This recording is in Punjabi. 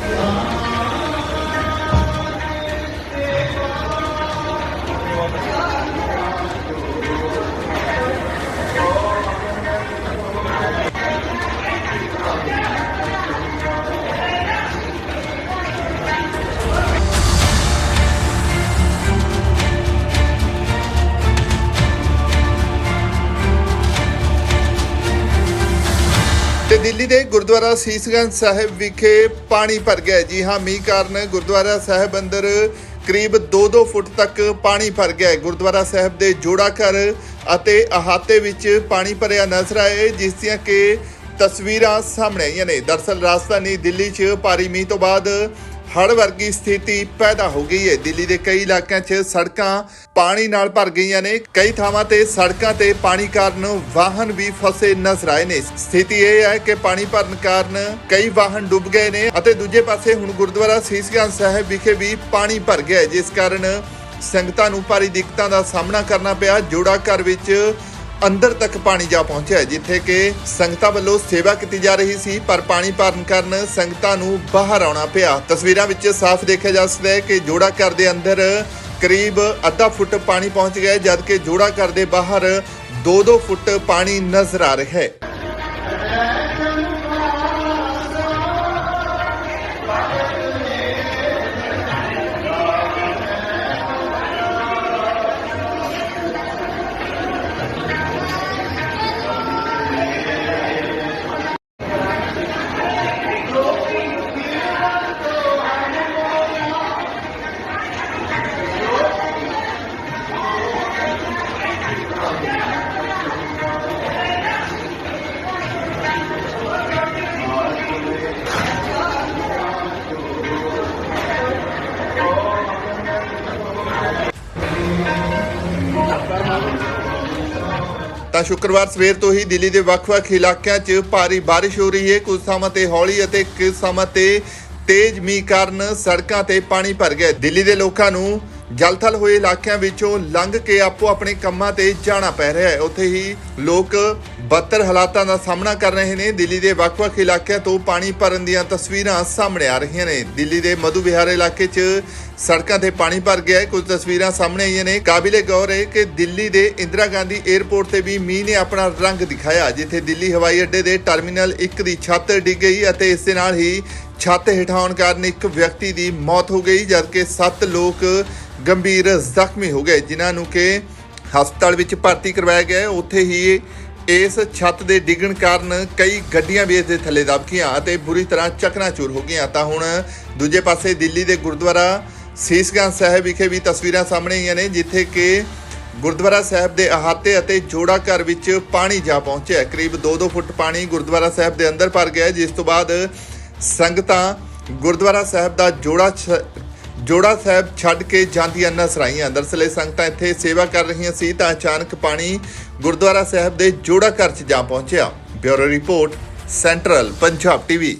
啊 ਤੇ ਦਿੱਲੀ ਦੇ ਗੁਰਦੁਆਰਾ ਸੀਸਗੰਜ ਸਾਹਿਬ ਵਿਖੇ ਪਾਣੀ ਭਰ ਗਿਆ ਜੀ ਹਾਂ, ਮੀਂਹ ਕਾਰਨ ਗੁਰਦੁਆਰਾ ਸਾਹਿਬ ਅੰਦਰ ਕਰੀਬ 2-2 ਫੁੱਟ ਤੱਕ ਪਾਣੀ ਭਰ ਗਿਆ ਗੁਰਦੁਆਰਾ ਸਾਹਿਬ ਦੇ ਜੋੜਾ ਘਰ ਅਤੇ ਅਹਾਤੇ ਵਿੱਚ ਪਾਣੀ ਭਰਿਆ ਨਜ਼ਰ ਆਏ ਜਿਸ ਦੀਆਂ ਕਿ ਤਸਵੀਰਾਂ ਸਾਹਮਣੇ ਆਈਆਂ ਨੇ। ਦਰਸਲ ਰਾਜਧਾਨੀ ਦਿੱਲੀ 'ਚ ਭਾਰੀ ਮੀਂਹ ਤੋਂ ਬਾਅਦ ਹੜ੍ਹ ਵਰਗੀ ਸਥਿਤੀ ਪੈਦਾ ਹੋ ਗਈ ਹੈ। ਦਿੱਲੀ ਦੇ ਕਈ ਇਲਾਕਿਆਂ 'ਚ ਸੜਕਾਂ ਪਾਣੀ ਨਾਲ ਭਰ ਗਈਆਂ ਨੇ। ਕਈ ਥਾਵਾਂ ਤੇ ਸੜਕਾਂ ਤੇ ਪਾਣੀ ਕਾਰਨ ਵਾਹਨ ਵੀ ਫਸੇ ਨਜ਼ਰ ਆਏ ਨੇ। ਸਥਿਤੀ ਇਹ ਹੈ ਕਿ ਪਾਣੀ ਭਰਨ ਕਾਰਨ ਕਈ ਵਾਹਨ ਡੁੱਬ ਗਏ ਨੇ ਅਤੇ ਦੂਜੇ ਪਾਸੇ ਹੁਣ ਗੁਰਦੁਆਰਾ ਸੀਸਗੰਜ ਸਾਹਿਬ ਵਿਖੇ ਵੀ ਪਾਣੀ ਭਰ ਗਿਆ ਜਿਸ ਕਾਰਨ ਸੰਗਤਾਂ ਨੂੰ ਭਾਰੀ ਦਿੱਕਤਾਂ ਦਾ ਸਾਹਮਣਾ ਕਰਨਾ ਪਿਆ। ਜੋੜਾ ਘਰ ਵਿੱਚ ਅੰਦਰ ਤੱਕ ਪਾਣੀ ਜਾ ਪਹੁੰਚਿਆ ਜਿੱਥੇ ਕਿ ਸੰਗਤਾਂ ਵੱਲੋਂ ਸੇਵਾ ਕੀਤੀ ਜਾ ਰਹੀ ਸੀ, ਪਰ ਪਾਣੀ ਭਰਨ ਕਾਰਨ ਸੰਗਤਾਂ ਨੂੰ ਬਾਹਰ ਆਉਣਾ ਪਿਆ। ਤਸਵੀਰਾਂ ਵਿੱਚ ਸਾਫ਼ ਦੇਖਿਆ ਜਾ ਸਕਦਾ ਹੈ ਕਿ ਜੋੜਾ ਘਰ ਦੇ ਅੰਦਰ ਕਰੀਬ ਅੱਧਾ ਫੁੱਟ ਪਾਣੀ ਪਹੁੰਚ ਗਿਆ ਜਦਕਿ ਜੋੜਾ ਘਰ ਦੇ ਬਾਹਰ 2-2 ਫੁੱਟ ਪਾਣੀ ਨਜ਼ਰ ਆ ਰਿਹਾ ਹੈ। ਤਾਂ ਸ਼ੁੱਕਰਵਾਰ ਸਵੇਰ ਤੋਂ ਹੀ ਦਿੱਲੀ ਦੇ ਵੱਖ-ਵੱਖ ਇਲਾਕਿਆਂ 'ਚ ਭਾਰੀ ਬਾਰਿਸ਼ ਹੋ ਰਹੀ ਹੈ। ਕੁਝ ਥਾਵਾਂ ਤੇ ਹੌਲੀ ਅਤੇ ਕੁਝ ਥਾਵਾਂ ਤੇ ਤੇਜ਼ ਮੀਂਹ ਕਾਰਨ ਸੜਕਾਂ ਤੇ ਪਾਣੀ ਭਰ ਗਿਆ। ਦਿੱਲੀ ਦੇ ਲੋਕਾਂ ਨੂੰ ਜਲਥਲ ਹੋਏ ਇਲਾਕਿਆਂ ਵਿੱਚੋਂ ਲੰਘ ਕੇ ਆਪੋ ਆਪਣੇ ਕੰਮਾਂ ਤੇ ਜਾਣਾ ਪੈ ਰਿਹਾ ਹੈ। ਉੱਥੇ ਹੀ ਲੋਕ ਬੱਤਰ ਹਾਲਾਤਾਂ ਦਾ ਸਾਹਮਣਾ ਕਰ ਰਹੇ ਨੇ। ਦਿੱਲੀ ਦੇ ਵੱਖ-ਵੱਖ ਇਲਾਕਿਆਂ ਤੋਂ ਪਾਣੀ ਭਰਨ ਦੀਆਂ ਤਸਵੀਰਾਂ ਸਾਹਮਣੇ ਆ ਰਹੀਆਂ ਨੇ। ਦਿੱਲੀ ਦੇ ਮਧੂ ਵਿਹਾਰ ਇਲਾਕੇ 'ਚ ਸੜਕਾਂ ਤੇ ਪਾਣੀ ਭਰ ਗਿਆ ਹੈ। ਕੁਝ ਤਸਵੀਰਾਂ ਸਾਹਮਣੇ ਆਈਆਂ ਨੇ। ਕਾਬਿਲੇ ਗੌਰ ਹੈ ਕਿ ਦਿੱਲੀ ਦੇ ਇੰਦਰਾ ਗਾਂਧੀ 에ਅਰਪੋਰਟ ਤੇ ਵੀ ਮੀਂਹ ਨੇ ਆਪਣਾ ਰੰਗ ਦਿਖਾਇਆ, ਜਿੱਥੇ ਦਿੱਲੀ ਹਵਾਈ ਅੱਡੇ ਦੇ ਟਰਮੀਨਲ 1 ਦੀ ਛੱਤ ਡਿੱਗ ਗਈ ਅਤੇ ਇਸ ਦੇ ਨਾਲ ਹੀ ਛੱਤ ਹਟਾਉਣ ਕਾਰਨ ਇੱਕ ਵਿਅਕਤੀ ਦੀ ਮੌਤ ਹੋ ਗਈ, ਜਦਕਿ 7 ਲੋਕ ਗੰਭੀਰ ਜ਼ਖਮੀ ਹੋ ਗਏ, ਜਿਨ੍ਹਾਂ ਨੂੰ ਕਿ ਹਸਪਤਾਲ ਵਿੱਚ ਭਰਤੀ ਕਰਵਾਇਆ ਗਿਆ ਹੈ। ਉੱਥੇ ਹੀ ਇਸ ਛੱਤ ਦੇ ਡਿੱਗਣ ਕਾਰਨ ਕਈ ਗੱਡੀਆਂ ਵੀ ਇਸ ਦੇ ਥੱਲੇ ਦਬ ਗਈਆਂ ਅਤੇ ਬੁਰੀ ਤਰ੍ਹਾਂ ਚਕਨਾਚੂਰ ਹੋ ਗਈਆਂ ਤਾਂ ਹੁਣ ਦੂਜੇ ਪਾਸੇ ਦਿੱਲੀ ਦੇ ਗੁਰਦੁਆਰਾ ਸੀਸਗੰਜ ਸਾਹਿਬ ਵਿਖੇ ਵੀ ਤਸਵੀਰਾਂ ਸਾਹਮਣੇ ਆਈਆਂ ਨੇ, ਜਿੱਥੇ ਕਿ ਗੁਰਦੁਆਰਾ ਸਾਹਿਬ ਦੇ ਅਹਾਤੇ ਅਤੇ ਜੋੜਾ ਘਰ ਵਿੱਚ ਪਾਣੀ ਜਾ ਪਹੁੰਚਿਆ ਕਰੀਬ 2-2 ਫੁੱਟ ਪਾਣੀ ਗੁਰਦੁਆਰਾ ਸਾਹਿਬ ਦੇ ਅੰਦਰ ਭਰ ਗਿਆ ਜਿਸ ਤੋਂ ਬਾਅਦ ਸੰਗਤਾਂ ਗੁਰਦੁਆਰਾ ਸਾਹਿਬ ਦਾ ਜੋੜਾ ਛ- ਜੋੜਾ ਸਾਹਿਬ ਛੱਡ ਕੇ ਜਾਂਦੀਆਂ ਨਸਰਾਈਆਂ। ਆਈਆਂ ਦਰਅਸਲ ਇਹ ਸੰਗਤਾਂ ਇੱਥੇ ਸੇਵਾ ਕਰ ਰਹੀਆਂ ਸੀ ਤਾਂ ਅਚਾਨਕ ਪਾਣੀ ਗੁਰਦੁਆਰਾ ਸਾਹਿਬ ਦੇ ਜੋੜਾ ਘਰ 'ਚ ਜਾ ਪਹੁੰਚਿਆ। Bureau report, central Punjab TV.